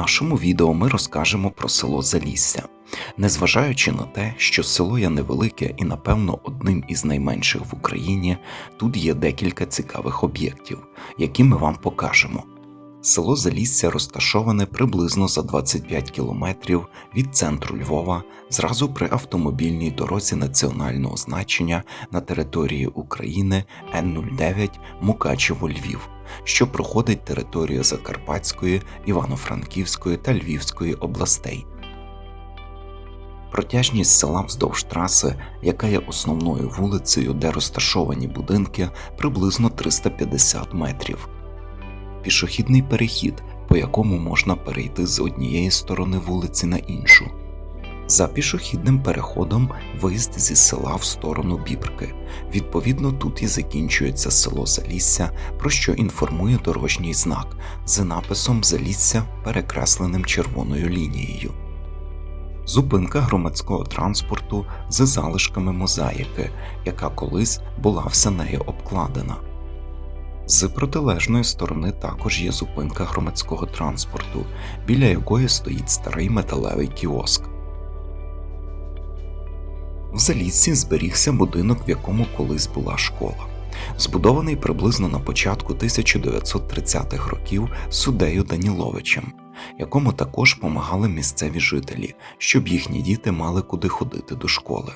нашому відео ми розкажемо про село Залісся. Незважаючи на те, що село є невелике і, напевно, одним із найменших в Україні, тут є декілька цікавих об'єктів, які ми вам покажемо. Село Залісся розташоване приблизно за 25 кілометрів від центру Львова, зразу при автомобільній дорозі національного значення на території України Н09 Мукачево Львів, що проходить територію Закарпатської, Івано-Франківської та Львівської областей. Протяжність села вздовж траси, яка є основною вулицею, де розташовані будинки, приблизно 350 метрів. Пішохідний перехід, по якому можна перейти з однієї сторони вулиці на іншу. За пішохідним переходом виїзд зі села в сторону Бібрки. Відповідно, тут і закінчується село Залісся, про що інформує дорожній знак з написом Залісся перекресленим червоною лінією. Зупинка громадського транспорту з залишками мозаїки, яка колись була все нею обкладена. З протилежної сторони також є зупинка громадського транспорту, біля якої стоїть старий металевий кіоск. В Заліссі зберігся будинок, в якому колись була школа. Збудований приблизно на початку 1930-х років суддею Даніловичем, якому також помагали місцеві жителі, щоб їхні діти мали куди ходити до школи.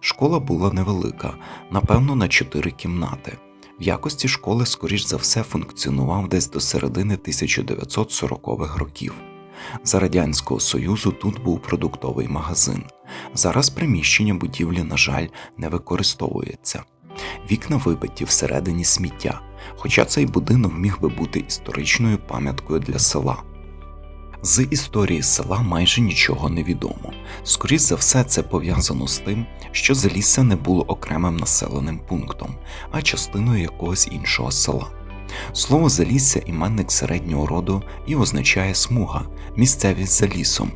Школа була невелика, напевно, на чотири кімнати. В якості школи, скоріш за все, функціонував десь до середини 1940-х років. За Радянського Союзу тут був продуктовий магазин. Зараз приміщення будівлі, на жаль, не використовується. Вікна вибиті всередині сміття, хоча цей будинок міг би бути історичною пам'яткою для села. З історії села майже нічого не відомо. Скоріше за все, це пов'язано з тим, що Залісся не було окремим населеним пунктом, а частиною якогось іншого села. Слово Залісся іменник середнього роду і означає смуга, місцевість за лісом.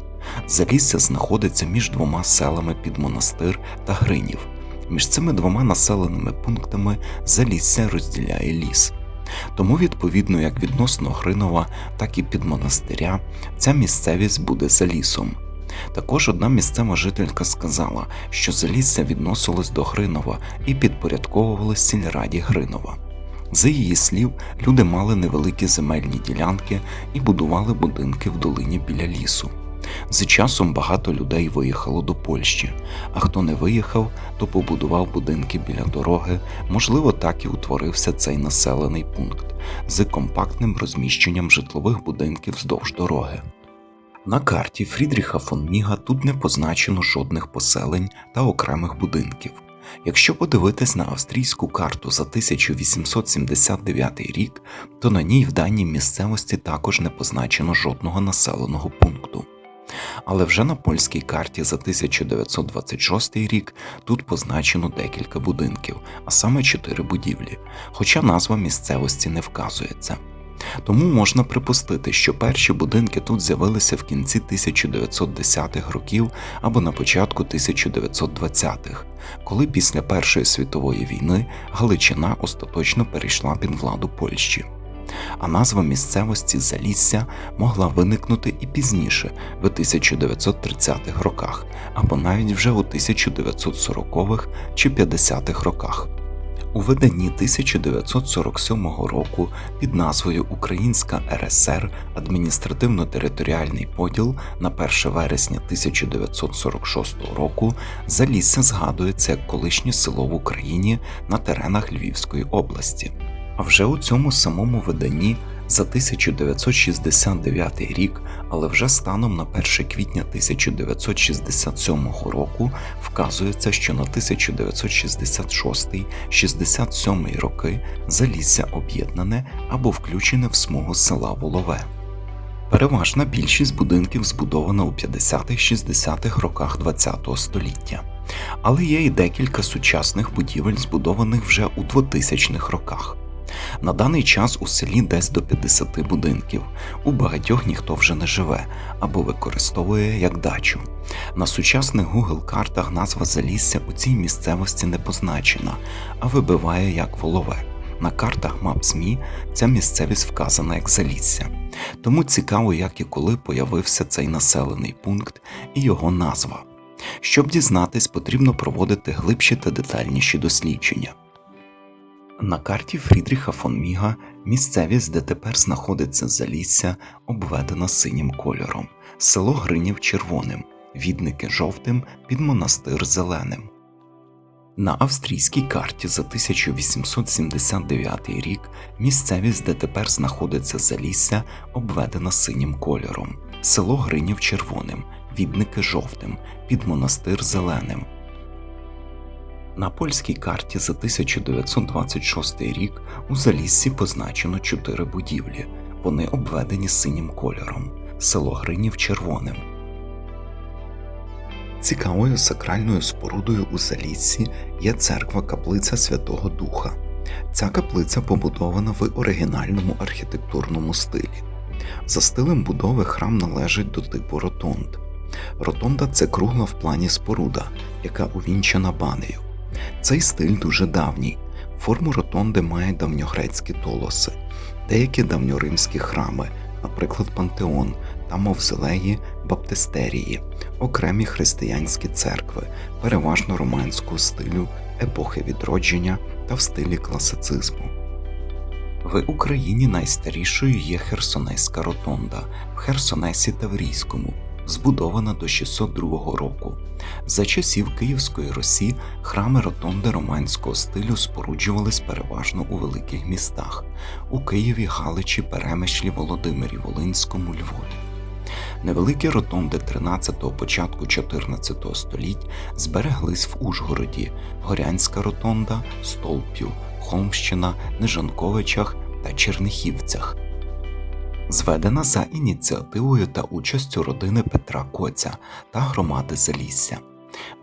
Залісся знаходиться між двома селами під монастир та Гринів. Між цими двома населеними пунктами Залісся розділяє ліс. Тому, відповідно, як відносно Гринова, так і під монастиря, ця місцевість буде за лісом. Також одна місцева жителька сказала, що залісся відносилось до Гринова і підпорядковувалось сільраді Гринова. За її слів, люди мали невеликі земельні ділянки і будували будинки в долині біля лісу. З часом багато людей виїхало до Польщі, а хто не виїхав, то побудував будинки біля дороги, можливо, так і утворився цей населений пункт з компактним розміщенням житлових будинків вздовж дороги. На карті Фрідріха фон Міга тут не позначено жодних поселень та окремих будинків. Якщо подивитись на австрійську карту за 1879 рік, то на ній в даній місцевості також не позначено жодного населеного пункту. Але вже на польській карті за 1926 рік тут позначено декілька будинків, а саме чотири будівлі, хоча назва місцевості не вказується. Тому можна припустити, що перші будинки тут з'явилися в кінці 1910-х років або на початку 1920-х, коли після Першої світової війни Галичина остаточно перейшла під владу Польщі. А назва місцевості Залісся могла виникнути і пізніше, в 1930-х роках, або навіть вже у 1940-х чи 50-х роках. У виданні 1947 року під назвою Українська РСР адміністративно-територіальний поділ на 1 вересня 1946 року Залісся згадується як колишнє село в Україні на теренах Львівської області. А вже у цьому самому виданні за 1969 рік, але вже станом на 1 квітня 1967 року вказується, що на 1966-67 роки Залісся об'єднане або включене в смугу села Волове. Переважна більшість будинків збудована у 50-60-х роках ХХ століття, але є і декілька сучасних будівель, збудованих вже у 2000-х роках. На даний час у селі десь до 50 будинків. У багатьох ніхто вже не живе або використовує як дачу. На сучасних Google картах назва Залісся у цій місцевості не позначена, а вибиває як волове. На картах Maps.me ця місцевість вказана як Залісся. Тому цікаво, як і коли появився цей населений пункт і його назва. Щоб дізнатись, потрібно проводити глибші та детальніші дослідження. На карті Фрідріха фон Міга місцевість, де тепер знаходиться Залісся, обведена синім кольором, село Гринів червоним, відники жовтим, під монастир зеленим. На австрійській карті за 1879 рік місцевість, де тепер знаходиться Залісся, обведена синім кольором, село Гринів червоним, відники жовтим, під монастир зеленим. На польській карті за 1926 рік у Заліссі позначено чотири будівлі. Вони обведені синім кольором, село Гринів червоним. Цікавою сакральною спорудою у Заліссі є церква каплиця Святого Духа. Ця каплиця побудована в оригінальному архітектурному стилі. За стилем будови храм належить до типу ротонд. Ротонда це кругла в плані споруда, яка увінчена банею. Цей стиль дуже давній. Форму ротонди має давньогрецькі толоси, деякі давньоримські храми, наприклад, Пантеон та Мавзолеї Баптистерії, окремі християнські церкви, переважно романського стилю, епохи відродження та в стилі класицизму. В Україні найстарішою є Херсонеська ротонда в Херсонесі Таврійському, збудована до 602 року. За часів Київської Русі храми ротонди романського стилю споруджувались переважно у великих містах у Києві, Галичі, Перемишлі, Володимирі, Волинському, Львові. Невеликі ротонди 13-го початку 14 століть збереглись в Ужгороді, Горянська ротонда, Столп'ю, Холмщина, Нежанковичах та Чернихівцях. Зведена за ініціативою та участю родини Петра Коця та громади Залісся.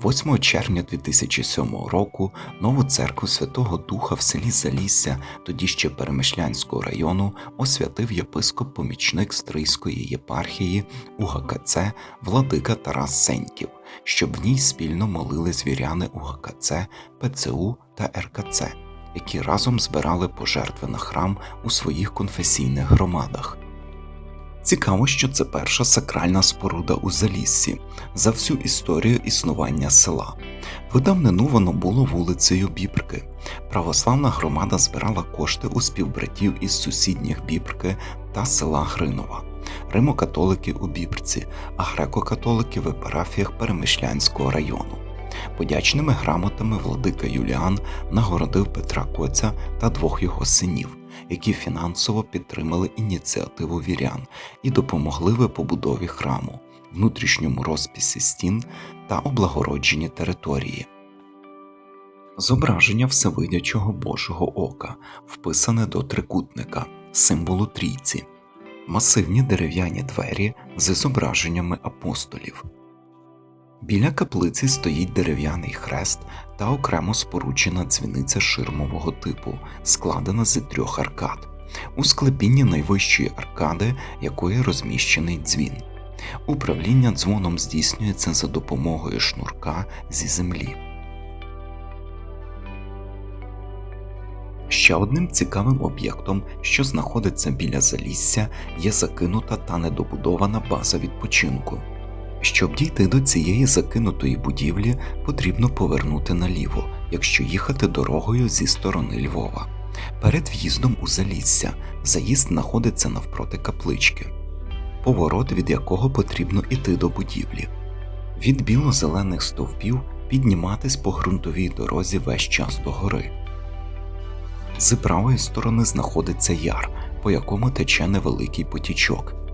8 червня 2007 року нову церкву Святого Духа в селі Залісся, тоді ще Перемишлянського району, освятив єпископ-помічник Стрийської єпархії УГКЦ Владика Тарас Сеньків, щоб в ній спільно молились віряни УГКЦ, ПЦУ та РКЦ, які разом збирали пожертви на храм у своїх конфесійних громадах. Цікаво, що це перша сакральна споруда у Заліссі за всю історію існування села. В давнину воно було вулицею Бібрки. Православна громада збирала кошти у співбратів із сусідніх Бібрки та села Гринова, римокатолики у Бібрці, а греко-католики в парафіях Перемишлянського району. Подячними грамотами владика Юліан нагородив Петра Коця та двох його синів які фінансово підтримали ініціативу вірян і допомогли в побудові храму, внутрішньому розписі стін та облагородженні території. Зображення Всевидячого Божого Ока, вписане до трикутника, символу трійці, масивні дерев'яні двері з зображеннями апостолів. Біля каплиці стоїть дерев'яний хрест та окремо споруджена дзвіниця ширмового типу, складена з трьох аркад, у склепінні найвищої аркади, якої розміщений дзвін. Управління дзвоном здійснюється за допомогою шнурка зі землі. Ще одним цікавим об'єктом, що знаходиться біля залісся, є закинута та недобудована база відпочинку. Щоб дійти до цієї закинутої будівлі, потрібно повернути наліво, якщо їхати дорогою зі сторони Львова. Перед в'їздом у Залісся заїзд знаходиться навпроти каплички, поворот від якого потрібно іти до будівлі. Від біло-зелених стовпів підніматись по ґрунтовій дорозі весь час до гори. З правої сторони знаходиться яр, по якому тече невеликий потічок.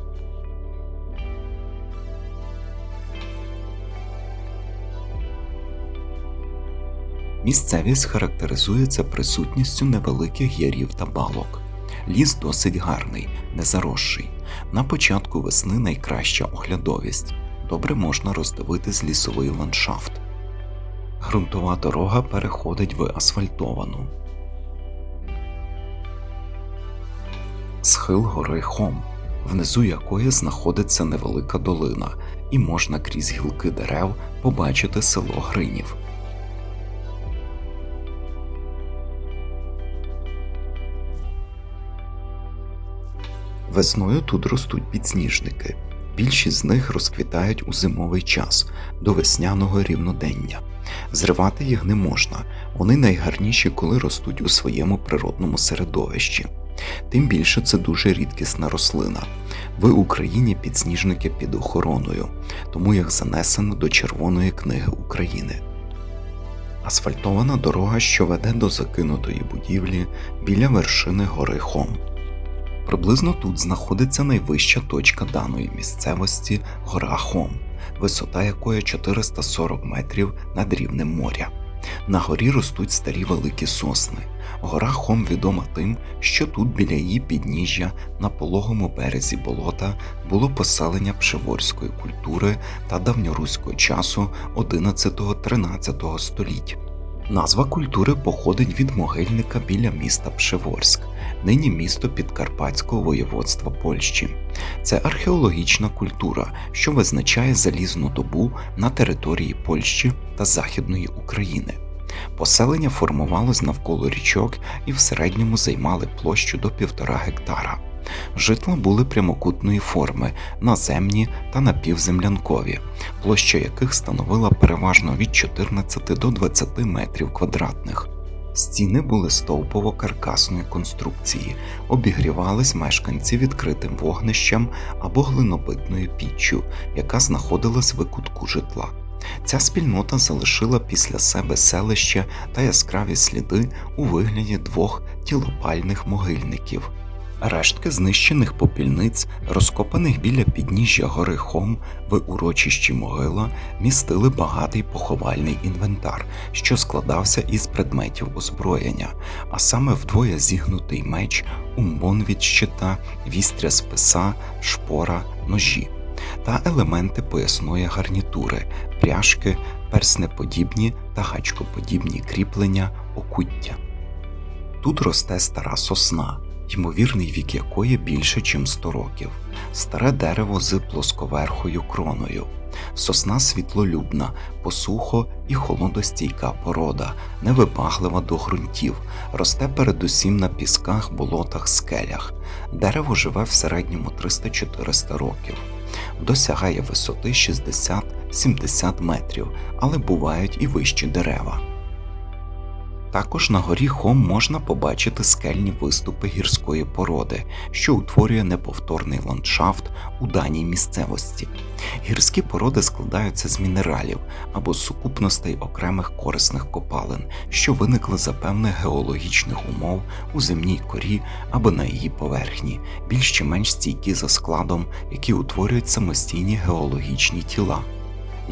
Місцевість характеризується присутністю невеликих ярів та балок. Ліс досить гарний, незаросший. На початку весни найкраща оглядовість. Добре можна роздивитись лісовий ландшафт. Грунтова дорога переходить в асфальтовану. Схил гори Хом, внизу якої знаходиться невелика долина, і можна крізь гілки дерев побачити село Гринів. Весною тут ростуть підсніжники. Більшість з них розквітають у зимовий час до весняного рівнодення. Зривати їх не можна, вони найгарніші, коли ростуть у своєму природному середовищі. Тим більше це дуже рідкісна рослина. В Україні підсніжники під охороною, тому їх занесено до Червоної книги України. Асфальтована дорога, що веде до закинутої будівлі біля вершини гори Хом. Приблизно тут знаходиться найвища точка даної місцевості гора Хом, висота якої 440 метрів над рівнем моря. На горі ростуть старі великі сосни. Гора Хом відома тим, що тут біля її підніжжя на пологому березі болота було поселення пшеворської культури та давньоруського часу 11-13 століть. Назва культури походить від могильника біля міста Пшеворськ, нині місто Підкарпатського воєводства Польщі. Це археологічна культура, що визначає залізну добу на території Польщі та Західної України. Поселення формувалось навколо річок і в середньому займали площу до півтора гектара. Житла були прямокутної форми, наземні та напівземлянкові, площа яких становила переважно від 14 до 20 метрів квадратних. Стіни були стовпово-каркасної конструкції, обігрівались мешканці відкритим вогнищем або глинобитною піччю, яка знаходилась в кутку житла. Ця спільнота залишила після себе селище та яскраві сліди у вигляді двох тілопальних могильників. Рештки знищених попільниць, розкопаних біля підніжжя гори Хом в урочищі могила, містили багатий поховальний інвентар, що складався із предметів озброєння, а саме вдвоє зігнутий меч, умбон від щита, вістря списа, шпора, ножі та елементи поясної гарнітури, пряжки, перснеподібні та гачкоподібні кріплення, окуття. Тут росте стара сосна ймовірний вік якої більше, ніж 100 років, старе дерево з плосковерхою кроною, сосна світлолюбна, посухо і холодостійка порода, невибаглива до ґрунтів, росте передусім на пісках, болотах, скелях. Дерево живе в середньому 300-400 років, досягає висоти 60-70 метрів, але бувають і вищі дерева. Також на горі Хом можна побачити скельні виступи гірської породи, що утворює неповторний ландшафт у даній місцевості. Гірські породи складаються з мінералів або сукупностей окремих корисних копалин, що виникли за певних геологічних умов у земній корі або на її поверхні, більш чи менш стійкі за складом, які утворюють самостійні геологічні тіла.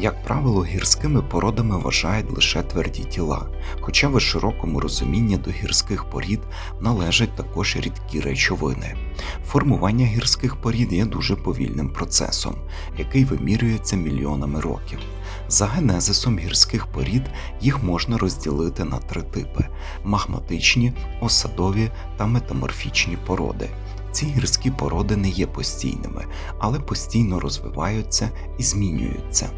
Як правило, гірськими породами вважають лише тверді тіла, хоча в широкому розумінні до гірських порід належать також рідкі речовини. Формування гірських порід є дуже повільним процесом, який вимірюється мільйонами років. За генезисом гірських порід їх можна розділити на три типи: магматичні, осадові та метаморфічні породи. Ці гірські породи не є постійними, але постійно розвиваються і змінюються.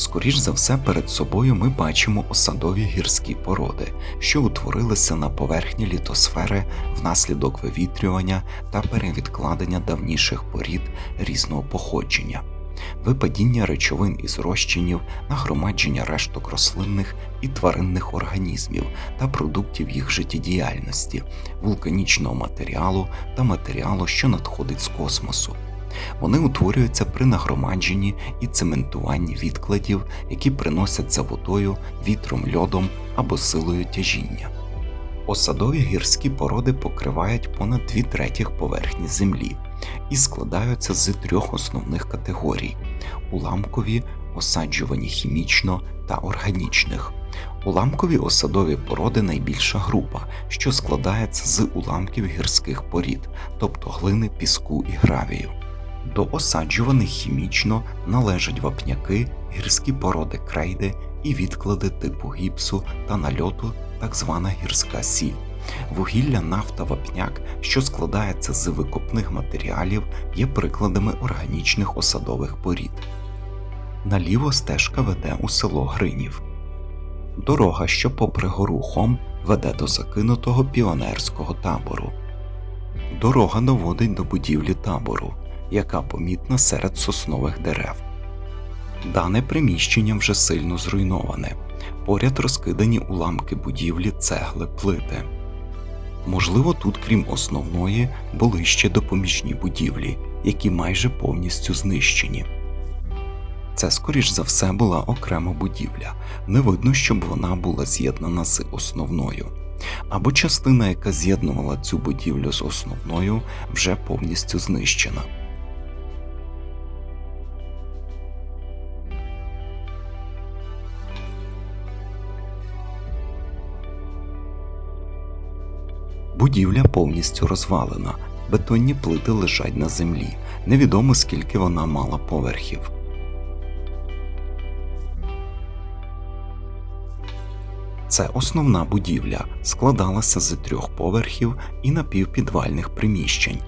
Скоріш за все, перед собою ми бачимо осадові гірські породи, що утворилися на поверхні літосфери внаслідок вивітрювання та перевідкладення давніших порід різного походження, випадіння речовин із розчинів, нагромадження решток рослинних і тваринних організмів та продуктів їх життєдіяльності, вулканічного матеріалу та матеріалу, що надходить з космосу. Вони утворюються при нагромадженні і цементуванні відкладів, які приносяться водою, вітром, льодом або силою тяжіння. Осадові гірські породи покривають понад дві третіх поверхні землі і складаються з трьох основних категорій: уламкові, осаджувані хімічно та органічних. Уламкові осадові породи найбільша група, що складається з уламків гірських порід, тобто глини, піску і гравію. До осаджуваних хімічно належать вапняки, гірські породи крейди і відклади типу гіпсу та нальоту, так звана гірська сіль. Вугілля, нафта, вапняк, що складається з викопних матеріалів, є прикладами органічних осадових порід. Наліво стежка веде у село Гринів. Дорога, що попри гору Хом, веде до закинутого піонерського табору. Дорога доводить до будівлі табору, яка помітна серед соснових дерев. Дане приміщення вже сильно зруйноване, поряд розкидані уламки будівлі цегли плити. Можливо, тут, крім основної, були ще допоміжні будівлі, які майже повністю знищені. Це, скоріш за все, була окрема будівля, не видно, щоб вона була з'єднана з основною, або частина, яка з'єднувала цю будівлю з основною, вже повністю знищена. Будівля повністю розвалена, бетонні плити лежать на землі. Невідомо скільки вона мала поверхів. Це основна будівля, складалася з трьох поверхів і напівпідвальних приміщень.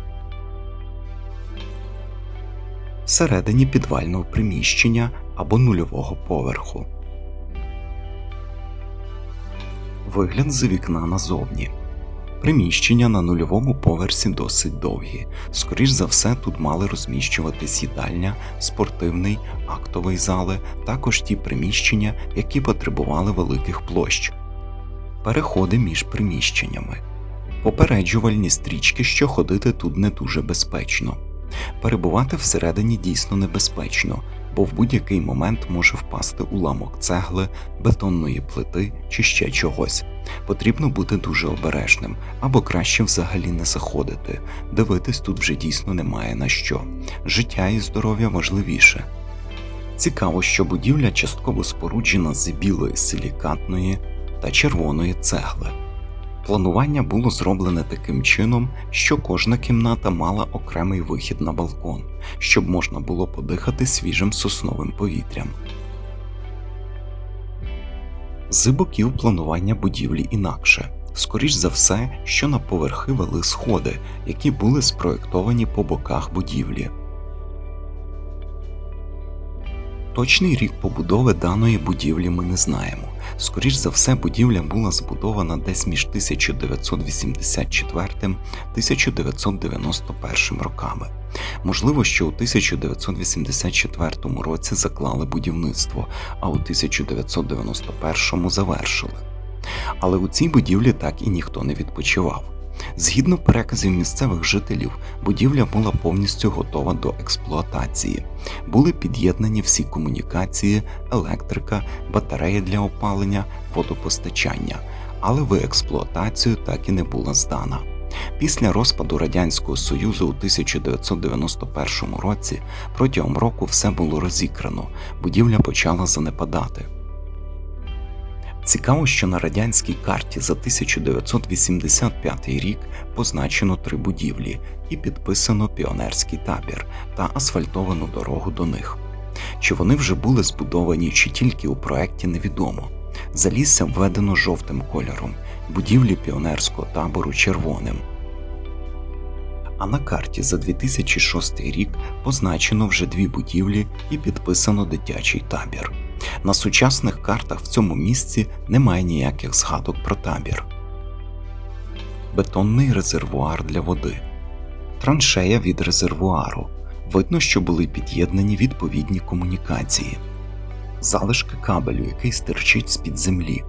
Всередині підвального приміщення або нульового поверху. Вигляд з вікна назовні. Приміщення на нульовому поверсі досить довгі. Скоріш за все, тут мали розміщуватись їдальня, спортивний, актовий зали, також ті приміщення, які потребували великих площ, переходи між приміщеннями, попереджувальні стрічки, що ходити тут не дуже безпечно. Перебувати всередині дійсно небезпечно, бо в будь-який момент може впасти уламок цегли, бетонної плити чи ще чогось. Потрібно бути дуже обережним або краще взагалі не заходити. Дивитись тут вже дійсно немає на що. Життя і здоров'я важливіше. Цікаво, що будівля частково споруджена з білої силікатної та червоної цегли. Планування було зроблене таким чином, що кожна кімната мала окремий вихід на балкон, щоб можна було подихати свіжим сосновим повітрям. З боків планування будівлі інакше. Скоріш за все, що на поверхи вели сходи, які були спроєктовані по боках будівлі. Точний рік побудови даної будівлі ми не знаємо. Скоріш за все, будівля була збудована десь між 1984 1991 роками. Можливо, що у 1984 році заклали будівництво, а у 1991 завершили. Але у цій будівлі так і ніхто не відпочивав. Згідно переказів місцевих жителів, будівля була повністю готова до експлуатації. Були під'єднані всі комунікації, електрика, батареї для опалення, водопостачання, але в експлуатацію так і не була здана. Після розпаду Радянського Союзу у 1991 році протягом року все було розікрано, будівля почала занепадати. Цікаво, що на радянській карті за 1985 рік позначено три будівлі і підписано піонерський табір та асфальтовану дорогу до них. Чи вони вже були збудовані, чи тільки у проєкті невідомо. Залісся введено жовтим кольором, будівлі піонерського табору червоним. А на карті за 2006 рік позначено вже дві будівлі і підписано дитячий табір. На сучасних картах в цьому місці немає ніяких згадок про табір. Бетонний резервуар для води, траншея від резервуару. Видно, що були під'єднані відповідні комунікації, залишки кабелю, який стирчить з під землі.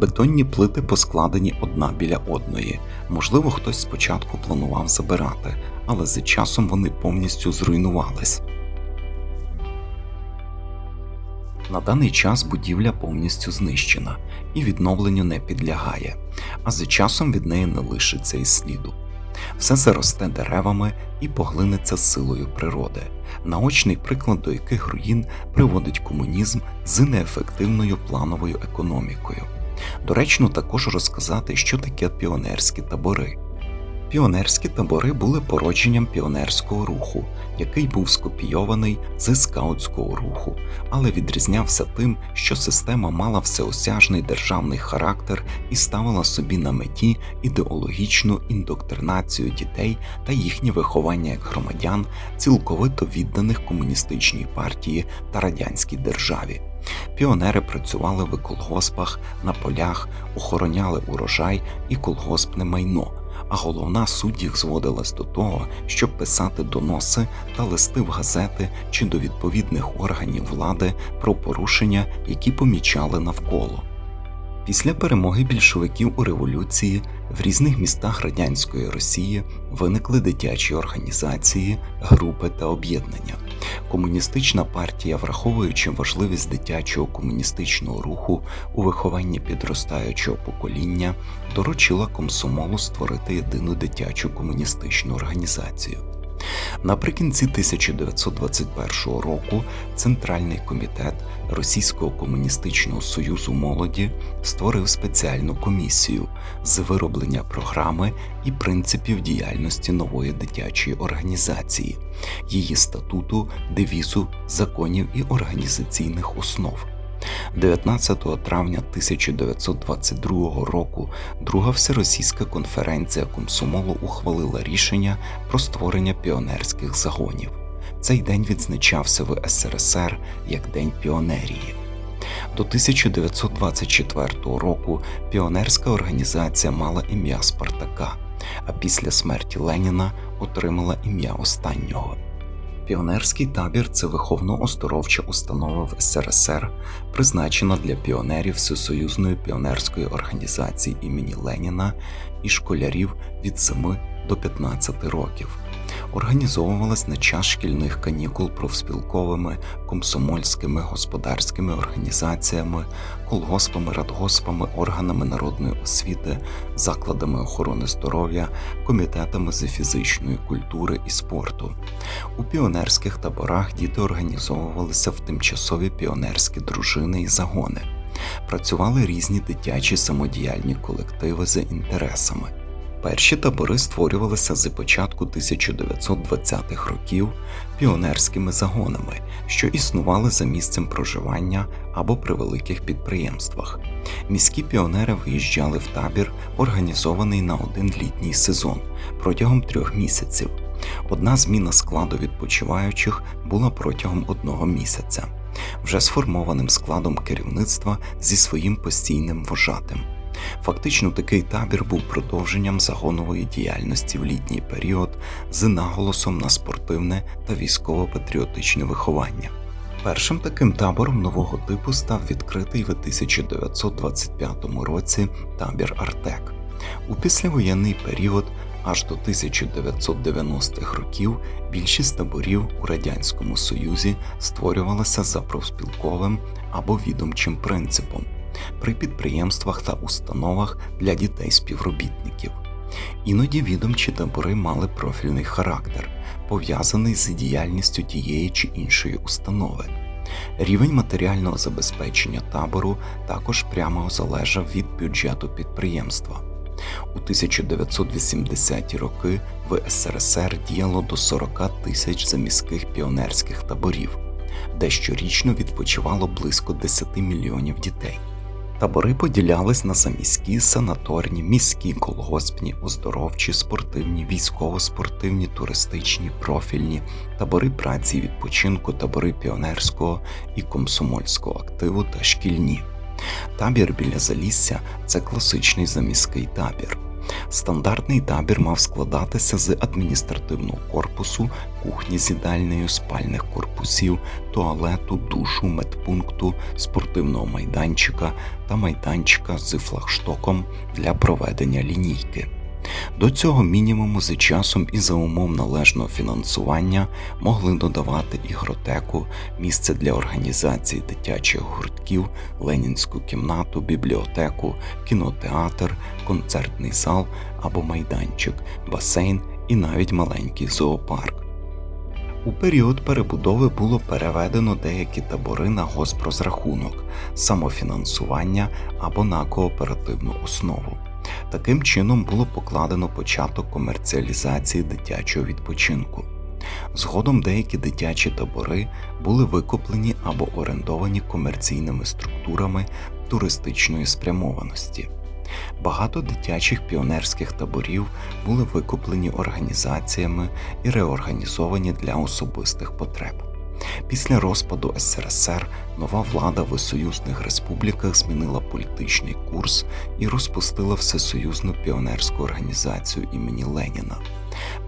Бетонні плити поскладені одна біля одної. Можливо, хтось спочатку планував забирати, але з часом вони повністю зруйнувались. На даний час будівля повністю знищена і відновленню не підлягає, а з часом від неї не лишиться і сліду. Все заросте деревами і поглинеться силою природи, наочний приклад до яких руїн приводить комунізм з неефективною плановою економікою. Доречно також розказати, що таке піонерські табори. Піонерські табори були породженням піонерського руху, який був скопійований з скаутського руху, але відрізнявся тим, що система мала всеосяжний державний характер і ставила собі на меті ідеологічну індоктринацію дітей та їхнє виховання як громадян, цілковито відданих комуністичній партії та радянській державі. Піонери працювали в колгоспах, на полях, охороняли урожай і колгоспне майно а головна суть їх зводилась до того, щоб писати доноси та листи в газети чи до відповідних органів влади про порушення, які помічали навколо. Після перемоги більшовиків у революції в різних містах радянської Росії виникли дитячі організації, групи та об'єднання. Комуністична партія, враховуючи важливість дитячого комуністичного руху у вихованні підростаючого покоління, доручила комсомолу створити єдину дитячу комуністичну організацію. Наприкінці 1921 року Центральний комітет Російського комуністичного союзу молоді створив спеціальну комісію з вироблення програми і принципів діяльності нової дитячої організації, її статуту, девізу, законів і організаційних основ. 19 травня 1922 року Друга Всеросійська конференція комсомолу ухвалила рішення про створення піонерських загонів. Цей день відзначався в СРСР як День піонерії. До 1924 року піонерська організація мала ім'я Спартака, а після смерті Леніна отримала ім'я останнього. Піонерський табір це виховно-оздоровча установа в СРСР, призначена для піонерів Всесоюзної піонерської організації імені Леніна і школярів від 7 до 15 років. Організовувалась на час шкільних канікул профспілковими, комсомольськими, господарськими організаціями, колгоспами, радгоспами, органами народної освіти, закладами охорони здоров'я, комітетами з фізичної культури і спорту. У піонерських таборах діти організовувалися в тимчасові піонерські дружини і загони. Працювали різні дитячі самодіяльні колективи за інтересами. Перші табори створювалися з початку 1920-х років піонерськими загонами, що існували за місцем проживання або при великих підприємствах. Міські піонери виїжджали в табір, організований на один літній сезон протягом трьох місяців. Одна зміна складу відпочиваючих була протягом одного місяця, вже сформованим складом керівництва зі своїм постійним вожатим. Фактично, такий табір був продовженням загонової діяльності в літній період з наголосом на спортивне та військово-патріотичне виховання. Першим таким табором нового типу став відкритий в 1925 році табір Артек. У післявоєнний період аж до 1990-х років більшість таборів у Радянському Союзі створювалася за профспілковим або відомчим принципом при підприємствах та установах для дітей співробітників. Іноді відомчі табори мали профільний характер, пов'язаний з діяльністю тієї чи інші установи. Рівень матеріального забезпечення табору також прямо залежав від бюджету підприємства. У 1980-ті роки в СРСР діяло до 40 тисяч заміських піонерських таборів, де щорічно відпочивало близько 10 мільйонів дітей. Табори поділялись на заміські, санаторні, міські, колгоспні, оздоровчі, спортивні, військово-спортивні, туристичні, профільні, табори праці і відпочинку, табори піонерського і комсомольського активу та шкільні. Табір біля Залісся це класичний заміський табір. Стандартний табір мав складатися з адміністративного корпусу, кухні з спальних корпусів, туалету, душу, медпункту, спортивного майданчика та майданчика з флагштоком для проведення лінійки. До цього мінімуму за часом і за умов належного фінансування могли додавати ігротеку, місце для організації дитячих гуртків, ленінську кімнату, бібліотеку, кінотеатр, концертний зал або майданчик, басейн і навіть маленький зоопарк. У період перебудови було переведено деякі табори на госпрозрахунок, самофінансування або на кооперативну основу. Таким чином було покладено початок комерціалізації дитячого відпочинку. Згодом деякі дитячі табори були викуплені або орендовані комерційними структурами туристичної спрямованості. Багато дитячих піонерських таборів були викуплені організаціями і реорганізовані для особистих потреб. Після розпаду СРСР нова влада в союзних республіках змінила політичний курс і розпустила Всесоюзну піонерську організацію імені Леніна.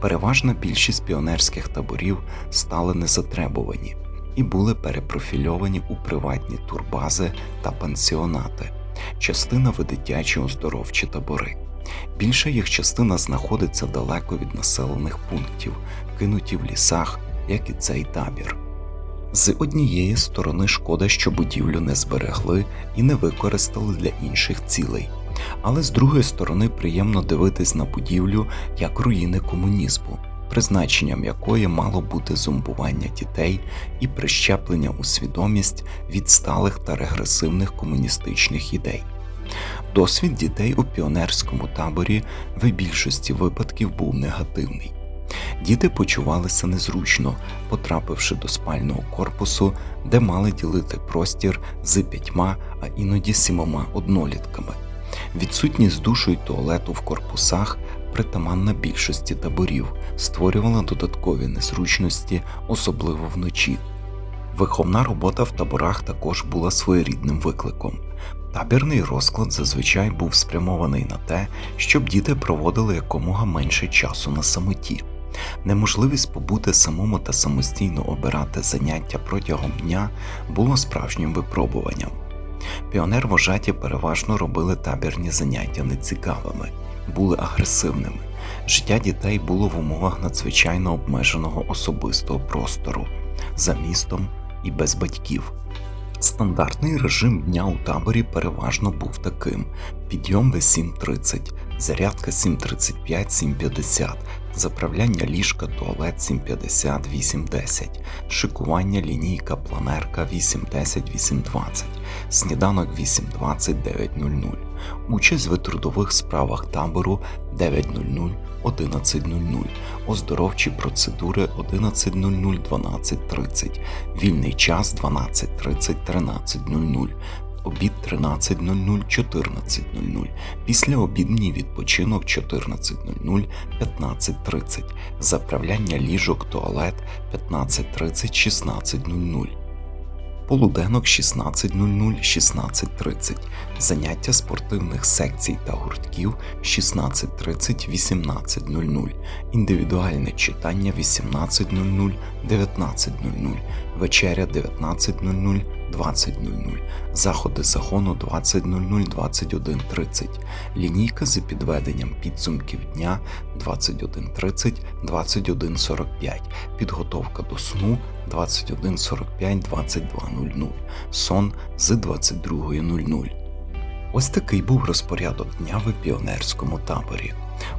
Переважна більшість піонерських таборів стали незатребувані і були перепрофільовані у приватні турбази та пансіонати, частина в дитячі оздоровчі табори. Більша їх частина знаходиться далеко від населених пунктів, кинуті в лісах, як і цей табір. З однієї сторони шкода, що будівлю не зберегли і не використали для інших цілей. Але з другої сторони приємно дивитись на будівлю як руїни комунізму, призначенням якої мало бути зомбування дітей і прищеплення у свідомість відсталих та регресивних комуністичних ідей. Досвід дітей у піонерському таборі в більшості випадків був негативний. Діти почувалися незручно, потрапивши до спального корпусу, де мали ділити простір з п'ятьма, а іноді сімома однолітками. Відсутність душу й туалету в корпусах, притаманна більшості таборів, створювала додаткові незручності, особливо вночі. Виховна робота в таборах також була своєрідним викликом. Табірний розклад зазвичай був спрямований на те, щоб діти проводили якомога менше часу на самоті. Неможливість побути самому та самостійно обирати заняття протягом дня було справжнім випробуванням. Піонер вожаті переважно робили табірні заняття нецікавими, були агресивними. Життя дітей було в умовах надзвичайно обмеженого особистого простору за містом і без батьків. Стандартний режим дня у таборі переважно був таким: підйом в 7.30, зарядка 7.35, 7.50, заправляння ліжка, туалет 7.50, 8.10, шикування лінійка, планерка 8.10, 8.20, сніданок 8.20, 9.00, участь в трудових справах табору 9.00, 11.00, оздоровчі процедури 11.00, 12.30, вільний час 12.30, 13.00, обід 13.00, 14.00, післяобідній відпочинок 14.00, 15.30, заправляння ліжок, туалет 15.30, 16.00. Полуденок 16.00 16.30, заняття спортивних секцій та гуртків 16.30 18.00, індивідуальне читання 18.00 19.00, вечеря 19.00 20.00, заходи загону 20.00 21.30, лінійка з підведенням підсумків дня 21.30 21.45, підготовка до сну 21.45 22.00, сон з 22.00. Ось такий був розпорядок дня в піонерському таборі.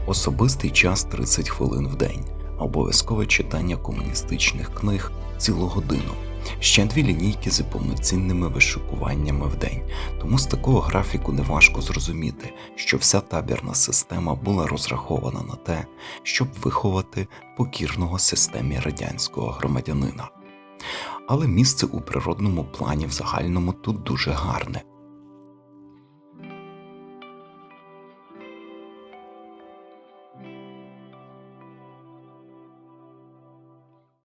Особистий час 30 хвилин в день, обов'язкове читання комуністичних книг цілу годину. Ще дві лінійки з повноцінними вишикуваннями в день, тому з такого графіку неважко зрозуміти, що вся табірна система була розрахована на те, щоб виховати покірного системі радянського громадянина. Але місце у природному плані в загальному тут дуже гарне.